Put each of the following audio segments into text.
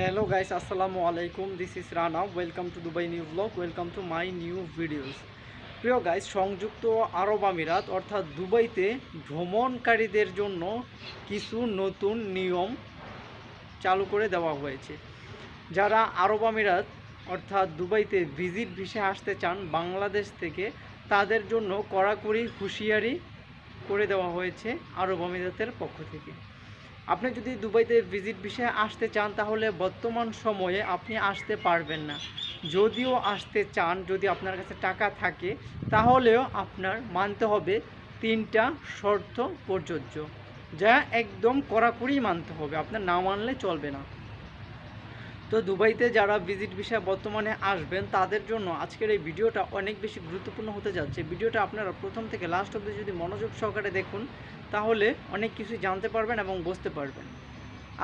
Hello guys আসসালামু আলাইকুম this is Rana. Welcome to Dubai New Vlog. Welcome to my new videos. প্রিয় guys সংযুক্ত আরব আমিরাত, অর্থাৎ দুবাইতে ভ্রমণকারীদের জন্য কিছু নতুন নিয়ম চালু করে দেওয়া হয়েছে যারা আরব আমিরাত, অর্থাৎ দুবাইতে ভিজিট ভিসে আসতে চান বাংলাদেশ থেকে, তাদের জন্য কড়াকড়ি হুঁশিয়ারি করে দেওয়া হয়েছে আরব আমিরাতের পক্ষ থেকে আপনি যদি দুবাইতে ভিজিট বিষয়ে আসতে চান, তাহলে বর্তমান সময়ে আপনি আসতে পারবেন না। যদিও আসতে চান, যদি আপনার কাছে টাকা থাকে, তাহলেও আপনার মানতে হবে তিনটা শর্ত প্রযোজ্য। যা একদম কড়াকড়ি মানতে হবে। আপনার না মানলে চলবে না। তো দুবাইতে যারা ভিজিট ভিসায় বর্তমানে আসবেন, তাদের জন্য আজকের এই ভিডিওটা অনেক বেশি গুরুত্বপূর্ণ হতে যাচ্ছে। ভিডিওটা আপনারা প্রথম থেকে লাস্ট অবধি যদি মনোযোগ সহকারে দেখুন, তাহলে অনেক কিছু জানতে পারবেন এবং বুঝতে পারবেন।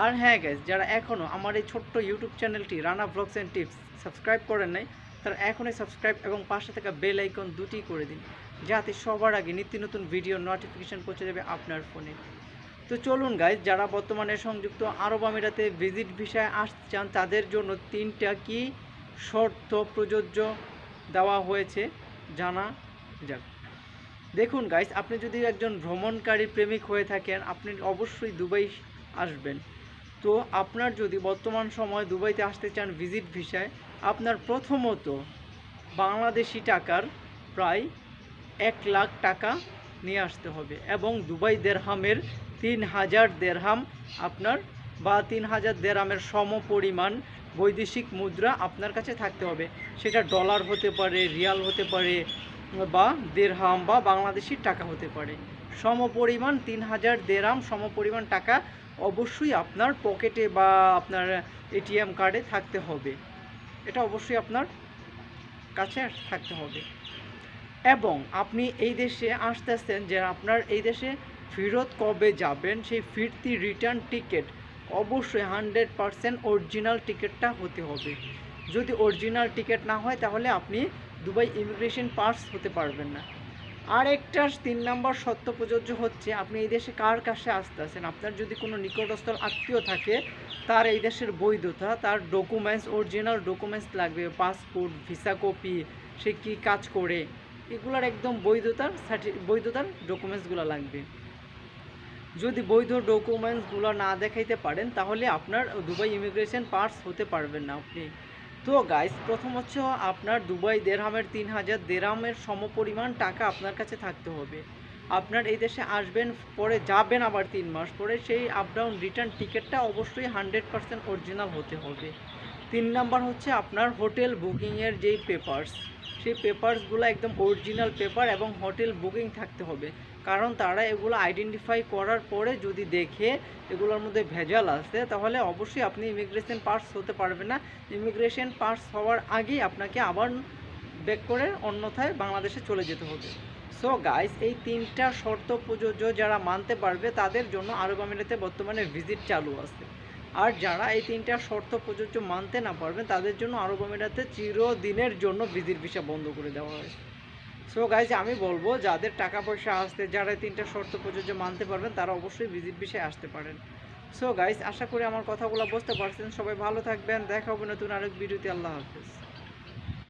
আর হ্যাঁ গ্যাস যারা এখনও আমার এই ছোট্ট ইউটিউব চ্যানেলটি Rana vlogs and tips subscribe করেন নাই, তারা এখনই সাবস্ক্রাইব এবং পাশে থাকা বেল আইকন দুটি করে দিন, যাতে সবার আগে নিত্য নতুন ভিডিও নোটিফিকেশান পৌঁছে যাবে আপনার ফোনে তো চলুন গাইজ যারা বর্তমানে সংযুক্ত আরব আমিরাতে ভিজিট ভিসায় আসতে চান, তাদের জন্য তিনটা কি শর্ত প্রযোজ্য দেওয়া হয়েছে জানা যাক। দেখুন গাইস আপনি যদি একজন ভ্রমণকারী প্রেমিক হয়ে থাকেন, আপনি অবশ্যই দুবাই আসবেন। তো আপনার যদি বর্তমান সময় দুবাইতে আসতে চান ভিজিট ভিসায় আপনার প্রথমত বাংলাদেশি টাকার প্রায় এক লাখ টাকা নিয়ে আসতে হবে এবং দুবাই দেড়হামের তিন হাজার দেড়হাম আপনার বা তিন হাজার দেড়হামের সম পরিমাণ বৈদেশিক মুদ্রা আপনার কাছে থাকতে হবে। সেটা ডলার হতে পারে, রিয়াল হতে পারে বা দেড়হাম বা বাংলাদেশি টাকা হতে পারে। সম পরিমাণ তিন হাজার দেড়হাম সম পরিমাণ টাকা অবশ্যই আপনার পকেটে বা আপনার এটিএম কার্ডে থাকতে হবে। এটা অবশ্যই আপনার কাছে থাকতে হবে। এবং আপনি এই দেশে আসতেছেন যে আপনার এই দেশে ফেরত কবে যাবেন? সেই ফিরতি রিটার্ন টিকিট অবশ্যই হান্ড্রেড পারসেন্ট অরিজিনাল টিকিটটা হতে হবে। যদি অরিজিনাল টিকিট না হয়, তাহলে আপনি দুবাই ইমিগ্রেশন পাস হতে পারবেন না। আর একটা তিন নম্বর সত্য প্রযোজ্য হচ্ছে, আপনি এই দেশে কার কাছে আসতে আসেন আপনার যদি কোনো নিকটস্থল আত্মীয় থাকে, তার এই দেশের বৈধতা, তার ডকুমেন্টস অরিজিনাল ডকুমেন্টস লাগবে পাসপোর্ট ভিসা কপি সে কী কাজ করে? এগুলার একদম বৈধতার বৈধতার ডকুমেন্টসগুলো লাগবে। যদি বৈধ ডকুমেন্টসগুলো না দেখাইতে পারেন, তাহলে আপনার দুবাই ইমিগ্রেশন পার্স হতে পারবেন না আপনি। তো গাইস প্রথম হচ্ছে আপনার দুবাই দেড়হামের তিন হাজার দেড়হামের সমপরিমাণ টাকা আপনার কাছে থাকতে হবে। আপনার এই দেশে আসবেন, পরে যাবেন আবার তিন মাস, পরে সেই আপ ডাউন রিটার্ন টিকিটটা অবশ্যই হান্ড্রেড পারসেন্ট অরিজিনাল হতে হবে। তিন নাম্বার হচ্ছে আপনার হোটেল বুকিংয়ের যেই পেপারস সেই পেপারসগুলো একদম অরিজিনাল পেপার এবং হোটেল বুকিং থাকতে হবে। কারণ তারা এগুলো আইডেন্টিফাই করার পরে যদি দেখে এগুলোর মধ্যে ভেজাল আছে, তাহলে অবশ্যই আপনি ইমিগ্রেশন পাস হতে পারবেন না। ইমিগ্রেশন পাস হওয়ার আগেই আপনাকে আবার ব্যাক করে অন্যথায় বাংলাদেশে চলে যেতে হবে। সো গাইস এই তিনটা শর্ত প্রযোজ্য যারা মানতে পারবে, তাদের জন্য আরব আমিরাতে বর্তমানে ভিজিট চালু আছে। আর যারা এই তিনটা শর্ত প্রযোজ্য মানতে না পারবেন, তাদের জন্য আরব আমিরাতে চিরদিনের জন্য বিধির ভিসা বন্ধ করে দেওয়া হয়েছে সো গাইজ আমি বলব, যাদের টাকা পয়সা আসতে, যারা এই তিনটা শর্ত প্রযোজ্য মানতে পারবেন, তারা অবশ্যই বিধির বিষয়ে আসতে পারেন। সো গাইজ আশা করি আমার কথাগুলো বুঝতে পারছেন। সবাই ভালো থাকবেন। দেখা হবে নতুন আরেক ভিডিওতে। আল্লাহ হাফিজ।